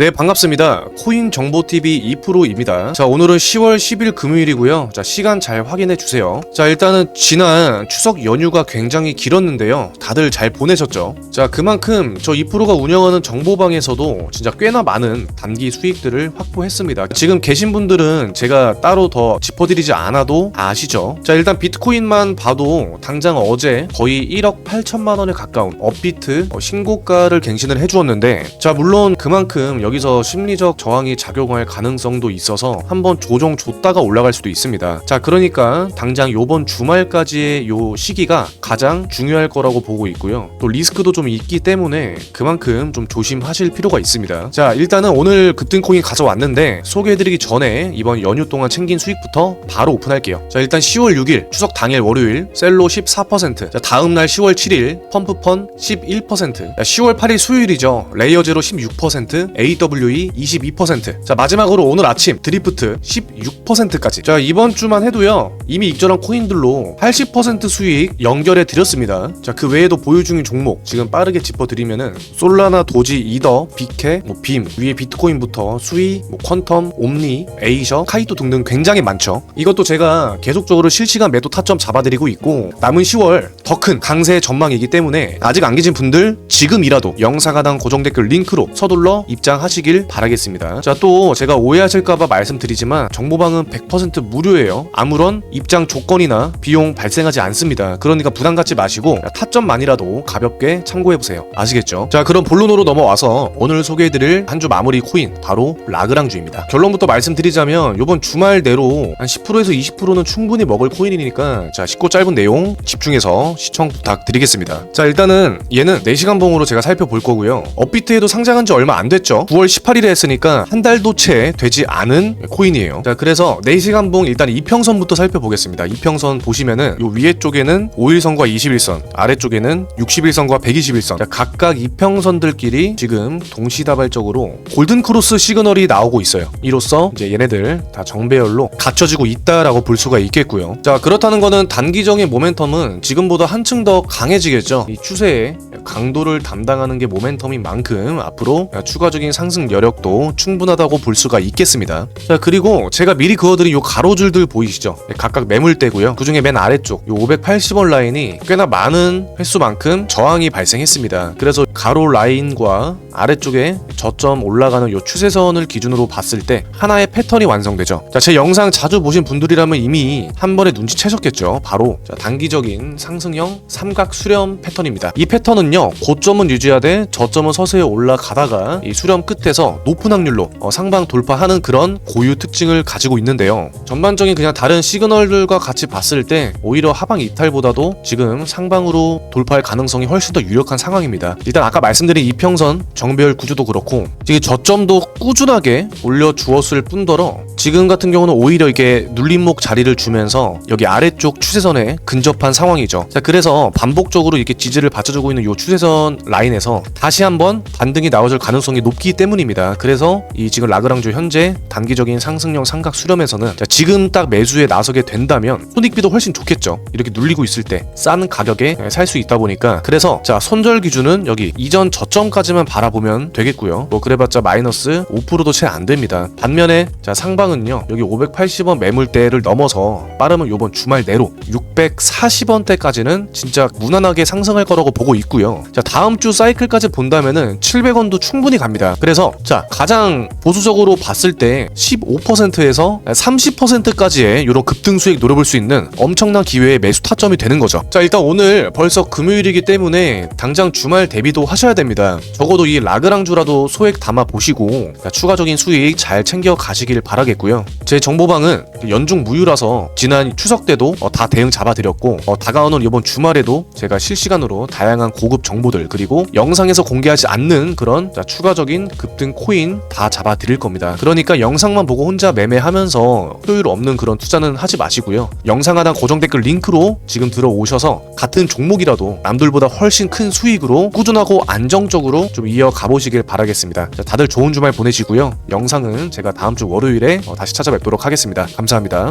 네, 반갑습니다. 코인 정보TV 2%입니다. 자, 오늘은 10월 10일 금요일이고요. 자, 시간 잘 확인해 주세요. 자, 일단은 지난 추석 연휴가 굉장히 길었는데요. 다들 잘 보내셨죠? 자, 그만큼 저 2%가 운영하는 정보방에서도 진짜 꽤나 많은 단기 수익들을 확보했습니다. 지금 계신 분들은 제가 따로 더 짚어드리지 않아도 아시죠? 자, 일단 비트코인만 봐도 당장 어제 거의 1억 8천만 원에 가까운 업비트 어, 신고가를 갱신을 해주었는데 자, 물론 그만큼 여기서 심리적 저항이 작용할 가능성도 있어서 한번 조정 줬다가 올라갈 수도 있습니다. 자, 그러니까 당장 요번 주말까지의 요 시기가 가장 중요할 거라고 보고 있고요. 또 리스크도 좀 있기 때문에 그만큼 좀 조심하실 필요가 있습니다. 자, 일단은 오늘 급등코인 가져왔는데 소개해드리기 전에 이번 연휴 동안 챙긴 수익부터 바로 오픈할게요. 자, 일단 10월 6일 추석 당일 월요일 셀로 14%, 자, 다음 날 10월 7일 펌프펀 11%, 자, 10월 8일 수요일이죠. 레이어제로 16%, AWE 22%. 자, 마지막으로 오늘 아침 드리프트 16%까지. 자, 이번 주만 해도요. 이미 익절한 코인들로 80% 수익 연결해 드렸습니다. 자, 그 외에도 보유 중인 종목 지금 빠르게 짚어 드리면은 솔라나, 도지, 이더, 비케, 뭐 빔, 위에 비트코인부터 수이, 뭐 퀀텀, 옴니, 에이셔, 카이토 등등 굉장히 많죠. 이것도 제가 계속적으로 실시간 매도 타점 잡아 드리고 있고 남은 10월 더 큰 강세 전망이기 때문에 아직 안 계신 분들 지금이라도 하단 고정 댓글 링크로 서둘러 입장하시길 바라겠습니다. 자, 또 제가 오해하실까봐 말씀드리지만 정보방은 100% 무료예요. 아무런 입장 조건이나 비용 발생하지 않습니다. 그러니까 부담 갖지 마시고 타점만이라도 가볍게 참고해보세요. 아시겠죠? 자, 그럼 본론으로 넘어와서 오늘 소개해드릴 한 주 마무리 코인 바로 라그랑주입니다. 결론부터 말씀드리자면 이번 주말 내로 한 10%에서 20%는 충분히 먹을 코인이니까 자, 쉽고 짧은 내용 집중해서 시청 부탁드리겠습니다. 자, 일단은 얘는 4시간 봉으로 제가 살펴볼 거고요. 업비트에도 상장한 지 얼마 안 됐죠. 9월 18일에 했으니까 한 달도 채 되지 않은 코인이에요. 자, 그래서 4시간 봉 일단 이평선부터 살펴보겠습니다. 이평선 보시면은 요 위에 쪽에는 5일선과 21선, 아래쪽에는 61선과 121선. 자, 각각 이평선들끼리 지금 동시다발적으로 골든 크로스 시그널이 나오고 있어요. 이로써 이제 얘네들 다 정배열로 갖춰지고 있다라고 볼 수가 있겠고요. 자, 그렇다는 거는 단기적인 모멘텀은 지금보다 한층 더 강해지겠죠. 이 추세의 강도를 담당하는 게 모멘텀인 만큼 앞으로 추가적인 상승 여력도 충분하다고 볼 수가 있겠습니다. 자, 그리고 제가 미리 그어드린 요 가로줄들 보이시죠? 네, 각각 매물대고요. 그 중에 맨 아래쪽 요 580원 라인이 꽤나 많은 횟수만큼 저항이 발생했습니다. 그래서 가로 라인과 아래쪽에 저점 올라가는 요 추세선을 기준으로 봤을 때 하나의 패턴이 완성되죠. 자, 제 영상 자주 보신 분들이라면 이미 한 번에 눈치채셨겠죠. 바로 자, 단기적인 상승형 삼각 수렴 패턴입니다. 이 패턴은요, 고점은 유지하되 저점은 서서히 올라가다가 이 수렴 끝에서 높은 확률로 어, 상방 돌파하는 그런 고유 특징을 가지고 있는데요. 전반적인 그냥 다른 시그널들과 같이 봤을 때 오히려 하방 이탈보다도 지금 상방으로 돌파할 가능성이 훨씬 더 유력한 상황입니다. 일단 아까 말씀드린 이평선 정배열 구조도 그렇고 지금 저점도 꾸준하게 올려 주었을 뿐더러 지금 같은 경우는 오히려 이게 눌림목 자리를 주면서 여기 아래쪽 추세선에 근접한 상황이죠. 자, 그래서 반복적으로 이렇게 지지를 받쳐주고 있는 이 추세선 라인에서 다시 한번 반등이 나와줄 가능성이 높기 때문입니다. 그래서 이 지금 라그랑주 현재 단기적인 상승형 삼각 수렴에서는 자, 지금 딱 매수에 나서게 된다면 손익비도 훨씬 좋겠죠. 이렇게 눌리고 있을 때 싼 가격에 살 수 있다 보니까 그래서 자 손절 기준은 여기 이전 저점까지만 바라보면 되겠고요. 뭐 그래봤자 마이너스 5%도 채 안 됩니다. 반면에 자 상방 은요 여기 580원 매물대를 넘어서 빠르면 요번 주말 내로 640원대까지는 진짜 무난하게 상승할 거라고 보고 있고요. 자 다음 주 사이클까지 본다면은 700원도 충분히 갑니다. 그래서 자 가장 보수적으로 봤을 때 15%에서 30%까지의 이런 급등 수익 노려볼 수 있는 엄청난 기회의 매수 타점이 되는 거죠. 자 일단 오늘 벌써 금요일이기 때문에 당장 주말 대비도 하셔야 됩니다. 적어도 이 라그랑주라도 소액 담아 보시고 추가적인 수익 잘 챙겨 가시길 바라겠고 요. 제 정보방은 연중 무휴라서 지난 추석 때도 어, 다 대응 잡아드렸고 어, 다가오는 이번 주말에도 제가 실시간으로 다양한 고급 정보들 그리고 영상에서 공개하지 않는 그런 자, 추가적인 급등 코인 다 잡아드릴 겁니다. 그러니까 영상만 보고 혼자 매매하면서 효율 없는 그런 투자는 하지 마시고요. 영상 하단 고정 댓글 링크로 지금 들어오셔서 같은 종목이라도 남들보다 훨씬 큰 수익으로 꾸준하고 안정적으로 좀 이어가 보시길 바라겠습니다. 자, 다들 좋은 주말 보내시고요. 영상은 제가 다음 주 월요일에 어, 다시 찾아뵙도록 하겠습니다. 감사합니다.